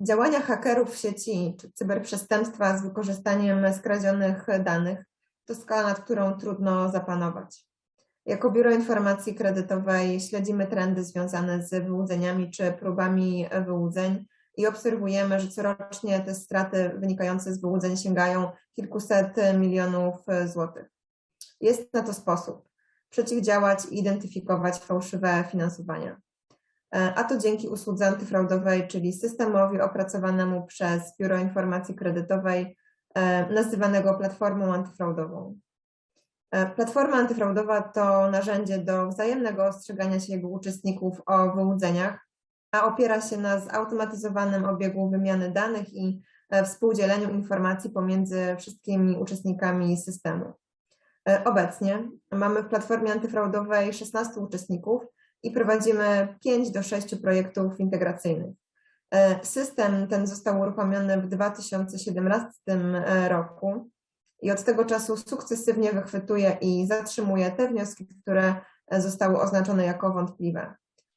Działania hakerów w sieci czy cyberprzestępstwa z wykorzystaniem skradzionych danych to skala, nad którą trudno zapanować. Jako Biuro Informacji Kredytowej śledzimy trendy związane z wyłudzeniami czy próbami wyłudzeń i obserwujemy, że corocznie te straty wynikające z wyłudzeń sięgają kilkuset milionów złotych. Jest na to sposób przeciwdziałać i identyfikować fałszywe finansowania. A to dzięki usłudze antyfraudowej, czyli systemowi opracowanemu przez Biuro Informacji Kredytowej, nazywanego platformą antyfraudową. Platforma antyfraudowa to narzędzie do wzajemnego ostrzegania się jego uczestników o wyłudzeniach, a opiera się na zautomatyzowanym obiegu wymiany danych i współdzieleniu informacji pomiędzy wszystkimi uczestnikami systemu. Obecnie mamy w platformie antyfraudowej 16 uczestników i prowadzimy 5 do 6 projektów integracyjnych. System ten został uruchomiony w 2017 roku i od tego czasu sukcesywnie wychwytuje i zatrzymuje te wnioski, które zostały oznaczone jako wątpliwe.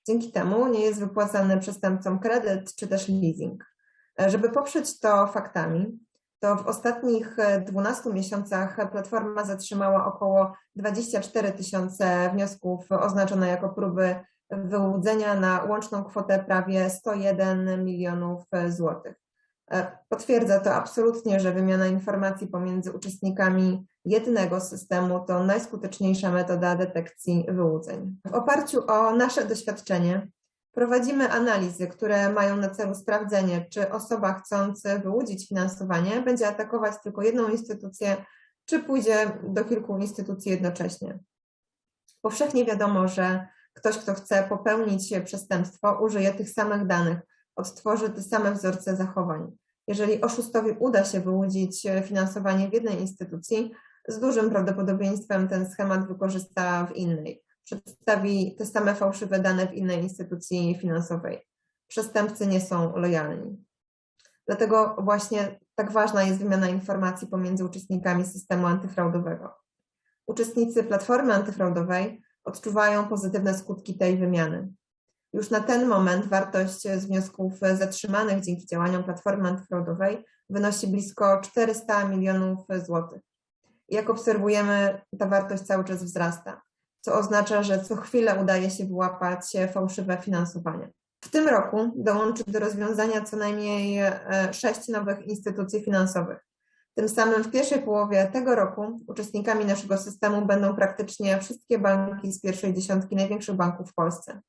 Dzięki temu nie jest wypłacany przestępcom kredyt czy też leasing. Żeby poprzeć to faktami, to w ostatnich 12 miesiącach platforma zatrzymała około 24 tysiące wniosków oznaczone jako próby wyłudzenia na łączną kwotę prawie 101 milionów złotych. Potwierdza to absolutnie, że wymiana informacji pomiędzy uczestnikami jednego systemu to najskuteczniejsza metoda detekcji wyłudzeń. W oparciu o nasze doświadczenie prowadzimy analizy, które mają na celu sprawdzenie, czy osoba chcąca wyłudzić finansowanie będzie atakować tylko jedną instytucję, czy pójdzie do kilku instytucji jednocześnie. Powszechnie wiadomo, że ktoś, kto chce popełnić przestępstwo, użyje tych samych danych, odtworzy te same wzorce zachowań. Jeżeli oszustowi uda się wyłudzić finansowanie w jednej instytucji, z dużym prawdopodobieństwem ten schemat wykorzysta w innej. Przedstawi te same fałszywe dane w innej instytucji finansowej. Przestępcy nie są lojalni. Dlatego właśnie tak ważna jest wymiana informacji pomiędzy uczestnikami systemu antyfraudowego. Uczestnicy platformy antyfraudowej odczuwają pozytywne skutki tej wymiany. Już na ten moment wartość z wniosków zatrzymanych dzięki działaniom Platformy Antyfraudowej wynosi blisko 400 milionów złotych. Jak obserwujemy, ta wartość cały czas wzrasta, co oznacza, że co chwilę udaje się wyłapać fałszywe finansowanie. W tym roku dołączy do rozwiązania co najmniej sześć nowych instytucji finansowych. Tym samym w pierwszej połowie tego roku uczestnikami naszego systemu będą praktycznie wszystkie banki z pierwszej dziesiątki największych banków w Polsce.